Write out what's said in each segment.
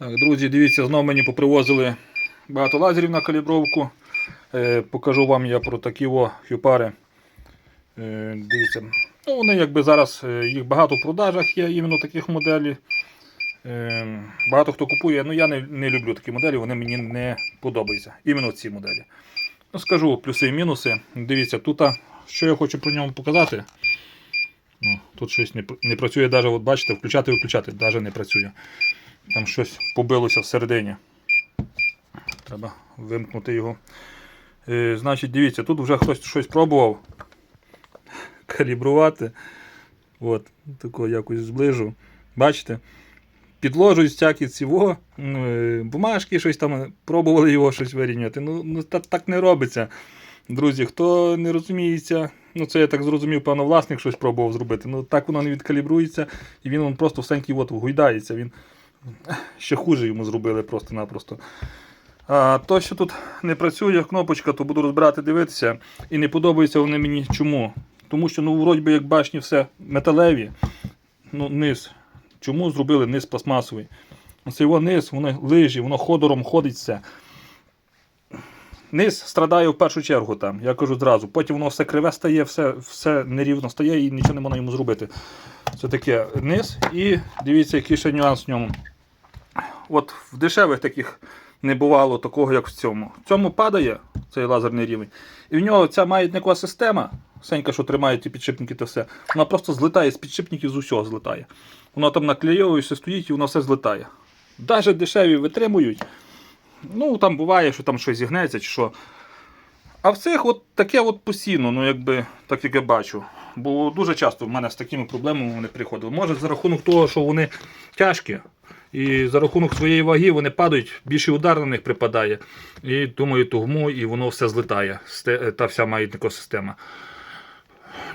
Так, друзі, дивіться, знову мені попривозили багато лазерів на калібровку. Е, покажу вам я про такі о, хюпари. Е, дивіться, ну, вони якби зараз е, їх багато в продажах є іменно таких моделей. Е, багато хто купує, ну я не, не люблю такі моделі, вони мені не подобаються. Іменно ці моделі. Ну, скажу плюси і мінуси. Дивіться, тут, що я хочу про ньому показати. Ну, тут щось не, не працює, навіть, от бачите, включати виключати, навіть не працює. Там щось побилося всередині. Треба вимкнути його. Е, значить, дивіться, тут вже хтось щось пробував калібрувати. От, тако якось зближу. Бачите? Підложують всякі ціво, е, бумажки, щось там пробували його щось вирівняти. Ну, ну та, так не робиться. Друзі, хто не розуміється, ну це я так зрозумів, певно, власник щось пробував зробити. Ну так воно не відкалібрується, і він, він просто всенький от гуйдається. Він ще хуже йому зробили просто-напросто. А то, що тут не працює кнопочка, то буду розбирати, дивитися. І не подобаються вони мені чому. Тому що, ну, вроді би, як башні, все металеві. Ну, низ. Чому зробили низ пластмасовий? Оце його низ, воно лижі, воно ходором ходить все. Низ страдає в першу чергу там, я кажу зразу. Потім воно все криве стає, все, все нерівно стає і нічого не можна йому зробити. Це таке низ. І дивіться, який ще нюанс в ньому. От в дешевих таких не бувало такого, як в цьому. В цьому падає цей лазерний рівень. І в нього ця маятникова система, сенька, що тримає ті підшипники та все, вона просто злітає з підшипників з усього злітає. Вона там наклейовується, стоїть і воно все злітає. Навіть дешеві витримують. Ну, там буває, що там щось зігнеться чи що. А в цих от таке от постійно, ну якби так як я бачу. Бо дуже часто в мене з такими проблемами вони приходили. Може за рахунок того, що вони тяжкі, і за рахунок своєї ваги вони падають, більший удар на них припадає. І думаю, тугму, і воно все злітає. Та вся маятникова система.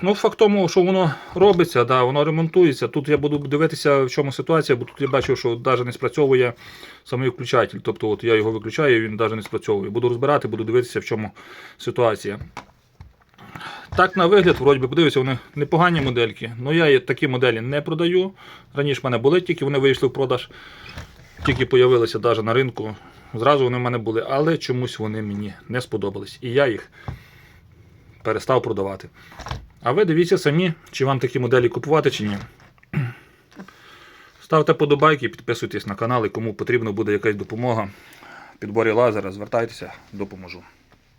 Ну, факт тому, що воно робиться, да, воно ремонтується. Тут я буду дивитися, в чому ситуація, бо тут я бачу, що навіть не спрацьовує самий включатель. Тобто от я його виключаю, він навіть не спрацьовує. Буду розбирати, буду дивитися, в чому ситуація. Так, на вигляд, вроді би, подивися, вони непогані модельки. Ну я такі моделі не продаю. Раніше в мене були, тільки вони вийшли в продаж, тільки з'явилися навіть на ринку. Зразу вони в мене були, але чомусь вони мені не сподобались. І я їх перестав продавати. А ви дивіться самі, чи вам такі моделі купувати, чи ні. Ставте подобайки, підписуйтесь на канал, і кому потрібна буде якась допомога в підборі лазера, звертайтеся, допоможу.